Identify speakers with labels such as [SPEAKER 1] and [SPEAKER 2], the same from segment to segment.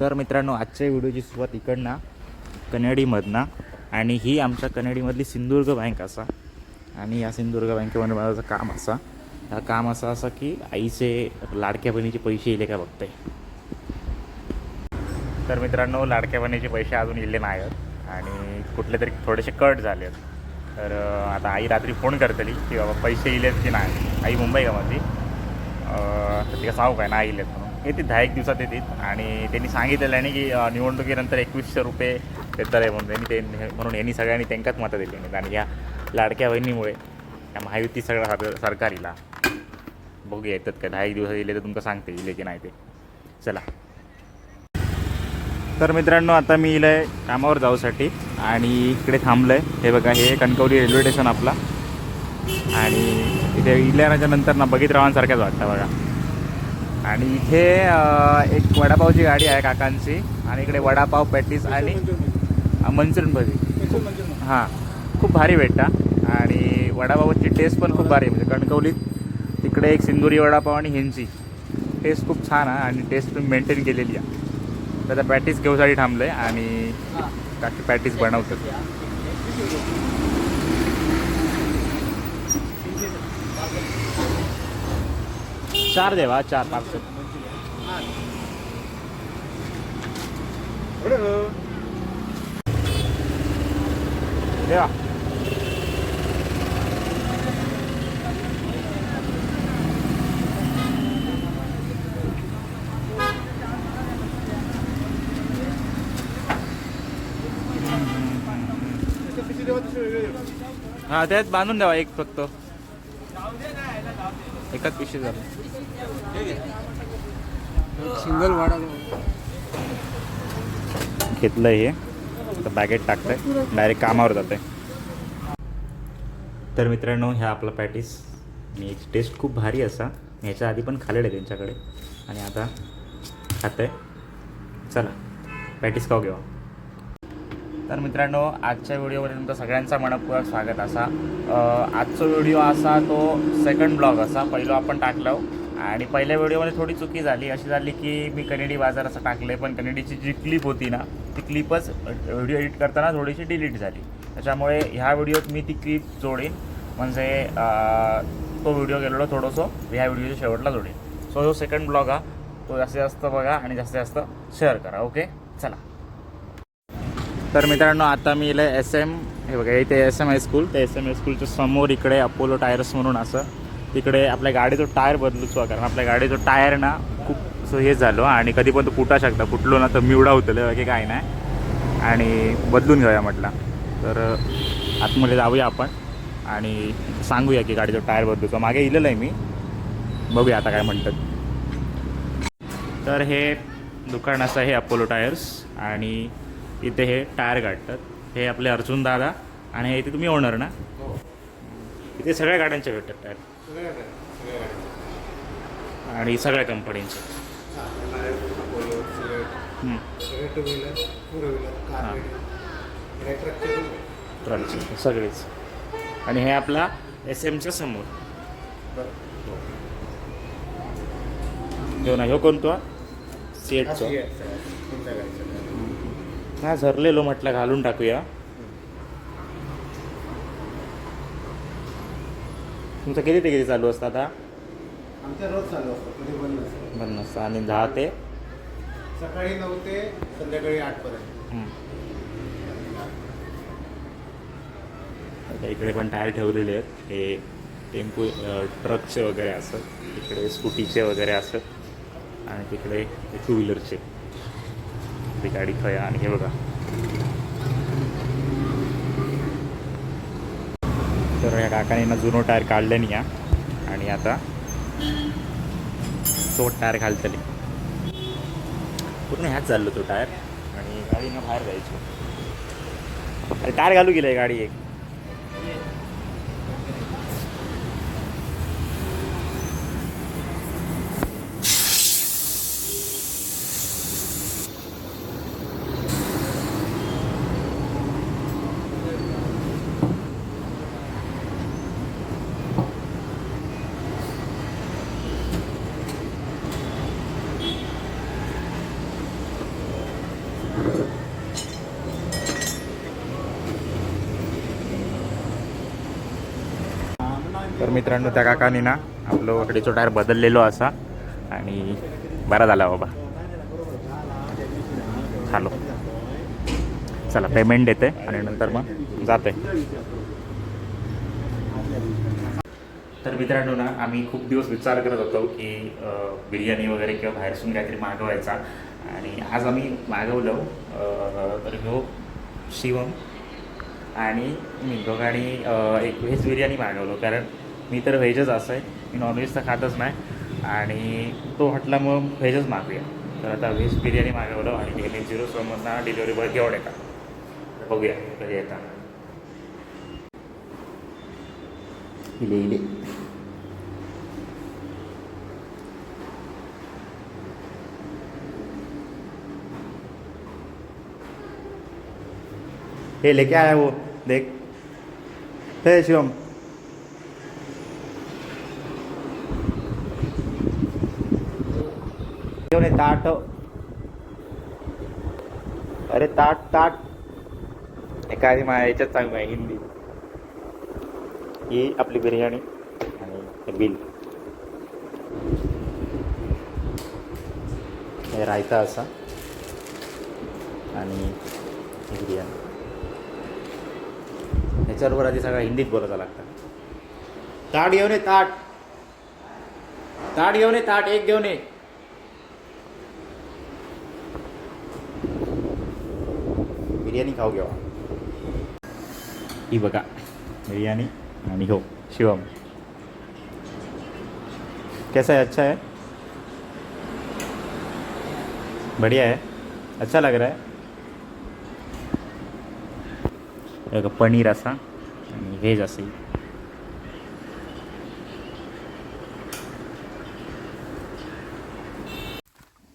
[SPEAKER 1] तर मित्रांनो आजच्या व्हिडिओची सुरुवात इकडनं कनेडीमधनं आणि ही आमच्या कनेडीमधली सिंधुदुर्ग बँक असा. आणि या सिंधुदुर्ग बँकेमध्ये माझं काम असा. हा काम असं असं की आईचे लाडक्या बहिणीचे पैसे येले का बघते. तर मित्रांनो लाडक्या बहिणीचे पैसे अजून येले नाही आहेत आणि कुठले तरी थोडेसे कट झाले आहेत तर आता आई रात्री फोन करतली की बाबा पैसे येलेत की नाही? आई मुंबई का माझी तर तिला सांगू काय नाही येलेत म्हणून. येतील दहा एक दिवसात येतील. आणि त्यांनी सांगितलेलं आहे की निवडणुकीनंतर एकवीसशे रुपये देतात आहे म्हणून. त्यांनी ते म्हणून यांनी सगळ्यांनी त्यांकाच मतं दिली आहेत आणि या लाडक्या बहिणीमुळे या महायुती सगळं सर सरकारीला बघूया येतात का? दहा एक दिवसात येले तर तुमचं सांगते येले की नाही ते. चला. तर मित्रांनो आता मी इलं आहे कामावर जाऊसाठी आणि इकडे थांबलं आहे हे बघा हे कणकवली रेल्वे स्टेशन आपला. आणि इथे इल्याच्या नंतर ना बघित रावांसारख्याच वाटतं बघा. आणि इथे एक वडापावची गाडी आहे काकांची. आणि इकडे वडापाव पॅटीस आणि मंचुरियन. भजी. हां खूप भारी भेटता. आणि वडापावची टेस्ट पण खूप भारी म्हणजे कणकवलीत तिकडे एक सिंदुरी वडापाव आणि ह्यांची टेस्ट खूप छान आहे आणि टेस्ट तुम्ही मेंटेन केलेली आहे. आता पॅटीस घेऊसाठी थांबलं आहे आणि काकी पॅटीस बनवतात चार देवा चार पाच. देवा. हा त्यात बांधून द्यावा एक फक्त. एकाच पिशवी झालं.
[SPEAKER 2] सिंगल वाडा
[SPEAKER 1] घेतलं हे. आता बॅगेट टाकतंय. डायरेक्ट कामावर जात आहे तर मित्रांनो ह्या आपला पॅटीस. आणि याची टेस्ट खूप भारी असा. ह्याच्या आधी पण खाल्लेलं आहे त्यांच्याकडे. आणि आता खात आहे चला पॅटीस खाऊ घेऊ. तर मित्रांनो आजच्या व्हिडिओमध्ये तुमचं सगळ्यांचा मनपूर्वक स्वागत असा. आजचा व्हिडिओ असा तो सेकंड ब्लॉग असा. पहिलं आपण टाकलं आणि पहिल्या व्हिडिओमध्ये थोडी चुकी झाली. अशी झाली की मी कनेडी बाजार असं टाकलं पण कनेडीची जी क्लिप होती ना ती क्लिपच व्हिडिओ एडिट करताना थोडीशी डिलीट झाली. त्याच्यामुळे ह्या व्हिडिओत मी ती क्लिप जोडेन. म्हणजे तो व्हिडिओ गेलेलो थोडंसो ह्या व्हिडिओच्या शेवटला जोडेन. सो जो सेकंड ब्लॉग हा तो जास्तीत जास्त बघा आणि जास्तीत जास्त शेअर करा. ओके चला. तर मित्रांनो आता मी इलं एस एम हे बघा इथे एस एम हायस्कूल त्या एस एम हायस्कूलच्या समोर इकडे अपोलो टायर्स म्हणून असं तिकडे आपल्या गाडीचं टायर बदलूचो कारण आपल्या गाडीचं टायर ना खूप असं हे झालं आणि कधी पण तो फुटा शकता. फुटलो ना तर मिवडा होतलं बाकी काय नाही. आणि बदलून घेऊया म्हटलं. तर आतमध्ये जाऊया आपण आणि सांगूया की गाडीचं टायर बदलूचं मागे इलेलं आहे मी. बघूया आता काय म्हणतात. तर हे दुकान असं आहे अपोलो टायर्स आणि इथे हे टायर काढतात हे आपले अर्जुन दादा आणि हे इथे तुम्ही ओनर ना? इथे सगळ्या गाड्यांचे भेटतात टायर. आणि सगळ्या कंपनीचे. हां. ट्रकचे सगळेच. आणि हे आपला एस एमच्या समोर. घेऊ ना ह्यो कोणतो? सीएटचा. हा झरलेलो म्हटलं घालून टाकूया. तुमचं किती ते किती चालू असतं आता?
[SPEAKER 2] आमच्या रोज चालू असतो कधी बंद नसतं.
[SPEAKER 1] बंद नसतं आणि दहा ते?
[SPEAKER 2] सकाळी नऊ ते संध्याकाळी आठपर्यंत.
[SPEAKER 1] आता इकडे पण टायर ठेवलेले आहेत. हे टेम्पो ट्रकचे वगैरे असत इकडे स्कूटीचे वगैरे असत आणि तिकडे टू व्हीलरचे. आपली गाडी खय आणि हे बघा. तर या काकाने ना जुनो टायर काढले नाही या. आणि आता तो टायर घालतले. पूर्ण ह्याच चाललो तो टायर. आणि गाडीनं बाहेर जायचो. अरे टायर घालू गेलं गाडी एक. तर मित्रांनो त्या काकाने ना आपलं वकडीचं टायर बदललेलो असा आणि बरा झाला बाबा. चालो चला पेमेंट देते आणि नंतर मग जाते. तर मित्रांनो ना आम्ही खूप दिवस विचार करत होतो की बिर्याणी वगैरे किंवा बाहेरसून काहीतरी मागवायचा. आणि आज आम्ही मागवलं तर ह्यो शिवम आणि मी दोघांनी एक व्हेज बिर्याणी मागवलो. कारण मी तर व्हेजच असं आहे. मी नॉनव्हेज तर खातच नाही. आणि तो हटला मग व्हेजच मागूया. तर आता व्हेज बिर्याणी मागवलं आणि त्याने झिरो समजना डिलिव्हरी बॉय घेऊन येतात. बघूया कधी येतात इले इले. ये लेके आया वो देख. हे शिवम. घेऊन ये ताट. अरे ताट ताट. एखादी माझ्या याच्यात चांगली आहे हिंदी. ही आपली बिर्याणी आणि बिल. हे रायता असा. आणि बिर्याणी. ह्याच्याबरोबर आधी सगळं हिंदीत बोलायचा लागतं ताट घेऊन ये ताट. ताट घेऊन ये ताट. एक घेऊन ये. बिर्याणी खाओगे वहाँ बघा बिरयानी आणि हो शिवम कैसा है अच्छा है बढ़िया है अच्छा लग रहा है पनीर असा वेज व्हेज असे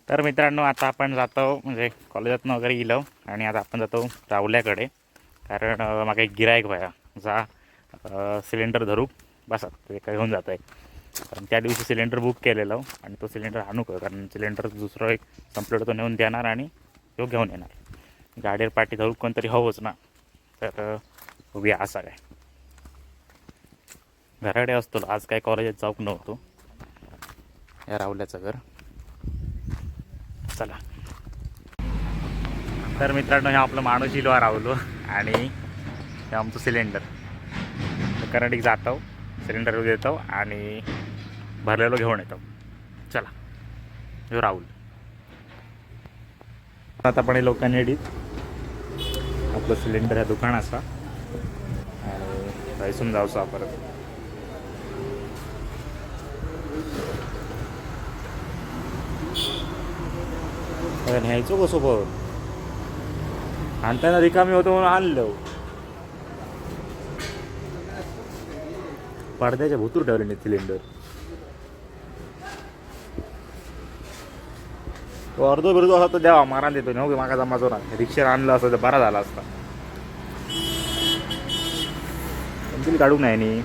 [SPEAKER 1] तर मित्रांनो आता आपण जातो म्हणजे कॉलेजातून वगैरे गेलो आणि आता आपण जातो रावल्याकडे कारण मागे एक गिरायक व्हाया जा सिलेंडर धरू बसा ते काय घेऊन जात आहे कारण त्या दिवशी सिलेंडर बुक केलेलं आणि तो सिलेंडर आणू का? कारण सिलेंडर दुसरं एक संपलेलं तो नेऊन देणार आणि तो घेऊन येणार. गाडीवर पाठी धरू कोणतरी हवंच ना. तर उभी असा काय. घराकडे असतो आज काय कॉलेजात जाऊक नव्हतो. या रावल्याचं घर. चला. तर मित्रांनो हे आपलं माणूस इलो रावलो आणि हे आमचं सिलेंडर कर्नाटक जातो सिलेंडर देतो आणि भरलेलो घेऊन येतो. चला. ह्यो राहुल. आता पण लोकांनी येडीत आपलं सिलेंडर ह्या दुकानाचा. आणि थंयसून जावचो परत. का न्यायचो कसो पण आणताना रिकामी होतो म्हणून आणलं. पडद्याच्या भुतूर ठेवले नाही सिलेंडर तो अर्धो बिर्धो असा तो द्यावा मारा देतो नाही हो मागा जमा ना रिक्षा आणलं असं तर बरा झाला असता. पेन्सिल काढू नाही नी.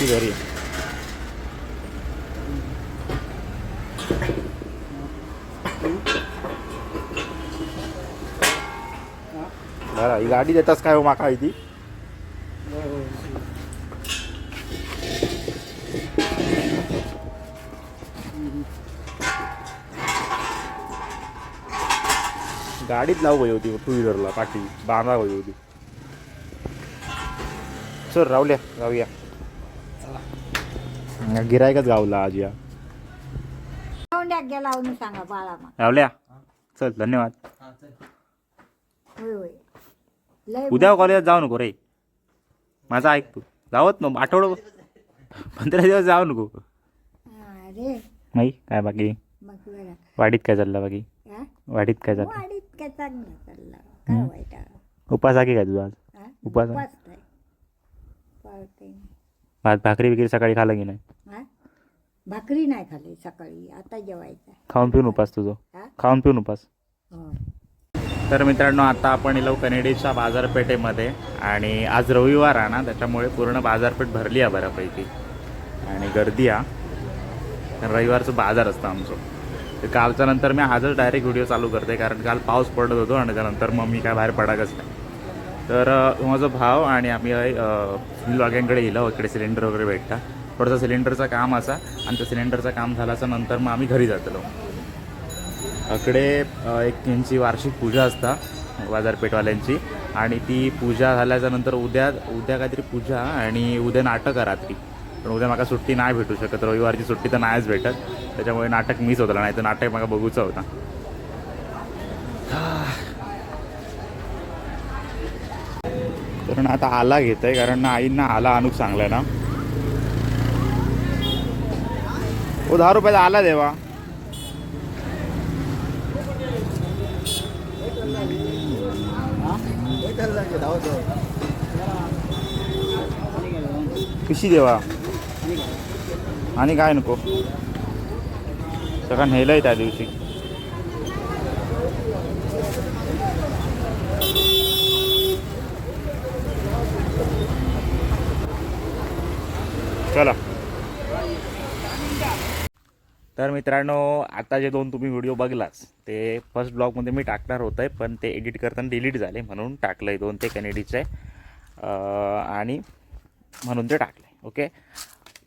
[SPEAKER 1] घरी. बरं ही गाडी देतास काय हो माका ही ती गाडीत लावू पाहिजे होती टू व्हीलरला पाठी बांधा पाहिजे होती. सर रावल्या जाऊया गिरायकच गावला आज या.
[SPEAKER 3] गेला म्हणून सांगा बाळा मग
[SPEAKER 1] रावल्या चल धन्यवाद.
[SPEAKER 3] होय होय.
[SPEAKER 1] उद्या कॉलेजात जाऊ नको रे. माझं ऐक तू. जावत नको. आठवडं पंधरा दिवस जाऊ नको. नाही काय बाकी? वाडीत काय चाललं बाकी? वाडीत काय चाललं?
[SPEAKER 3] वाडीत काय चांगलं चाललं? काय वाईट आहे?
[SPEAKER 1] उपास आहे की काय तुझा आज?
[SPEAKER 3] हा?
[SPEAKER 1] उपास आहे?
[SPEAKER 3] उपास नाही. पाळते नाही.
[SPEAKER 1] भात भाकरी बिकरी सकाळी खाल्लं की नाही?
[SPEAKER 3] हा? भाकरी नाही खाल्ली सकाळी. आता जेवायचं
[SPEAKER 1] खाऊन पिऊन उपास तुझं.
[SPEAKER 3] हा?
[SPEAKER 1] खाऊन पिऊन उपास.
[SPEAKER 3] हो
[SPEAKER 1] तर मित्रांनो आता आपण इलो कनेडीच्या बाजारपेठेमध्ये आणि आज रविवार आहे ना त्याच्यामुळे पूर्ण बाजारपेठ भरली आहे बऱ्यापैकी. आणि गर्दी आहे. रविवारचं बाजार असतं आमचं. तर कालच्या नंतर मी आजच डायरेक्ट व्हिडिओ चालू करते कारण काल पाऊस पडत होतो आणि त्यानंतर मग मी काय बाहेर पडाकच नाही. तर माझा भाव आणि आम्ही वाग्यांकडे गेलो इकडे सिलेंडर वगैरे भेटता थोडंसं सिलेंडरचं काम असा आणि त्या सिलेंडरचं काम झाल्याच्यानंतर मग आम्ही घरी जातलो. इकडे एक त्यांची वार्षिक पूजा असता बाजारपेठवाल्यांची. आणि ती पूजा झाल्याच्यानंतर उद्या उद्या काहीतरी पूजा आणि उद्या नाटक आहे रात्री. पण उद्या मला सुट्टी नाही भेटू शकत रविवारची सुट्टी तर नाहीच भेटत. त्याच्यामुळे नाटक मिस होतं नाही तर नाटक मला बघूचा होता. कारण आता आला घेत आहे कारण आईंना आला आणूक सांगलाय ना. ओ दहा रुपयाचा आला देवा. कशी देवा. आणि काय नको? सगळं नेलंय त्या दिवशी. चला. तर मित्रांनो आता जे दोन तुम्ही व्हिडिओ बघलाच ते फर्स्ट ब्लॉगमध्ये मी टाकणार होतं आहे पण ते एडिट करताना डिलीट झाले म्हणून टाकलं आहे दोन ते कॅनेडीचे. आणि म्हणून ते टाकले ओके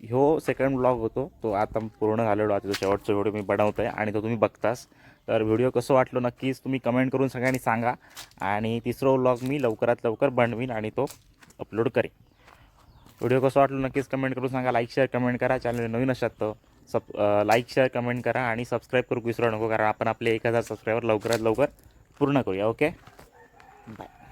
[SPEAKER 1] ह्यो सेकंड ब्लॉग होतो तो आता पूर्ण झालेलो आता तो शेवटचा व्हिडिओ मी बनवतो आहे आणि तो तुम्ही बघताच तर व्हिडिओ कसं वाटलो नक्कीच तुम्ही कमेंट करून सगळ्यांनी सांगा आणि तिसरा ब्लॉग मी लवकरात लवकर बनवीन आणि तो अपलोड करेन. व्हिडिओ कसं वाटलो नक्कीच कमेंट करून सांगा लाईक शेअर कमेंट करा. चॅनल नवीन असतात तर सब लाईक शेअर कमेंट करा आणि सबस्क्राईब करू विसरू नको कारण आपण आपले एक हजार सबस्क्रायबर लवकरात लवकर पूर्ण करूया ओके बाय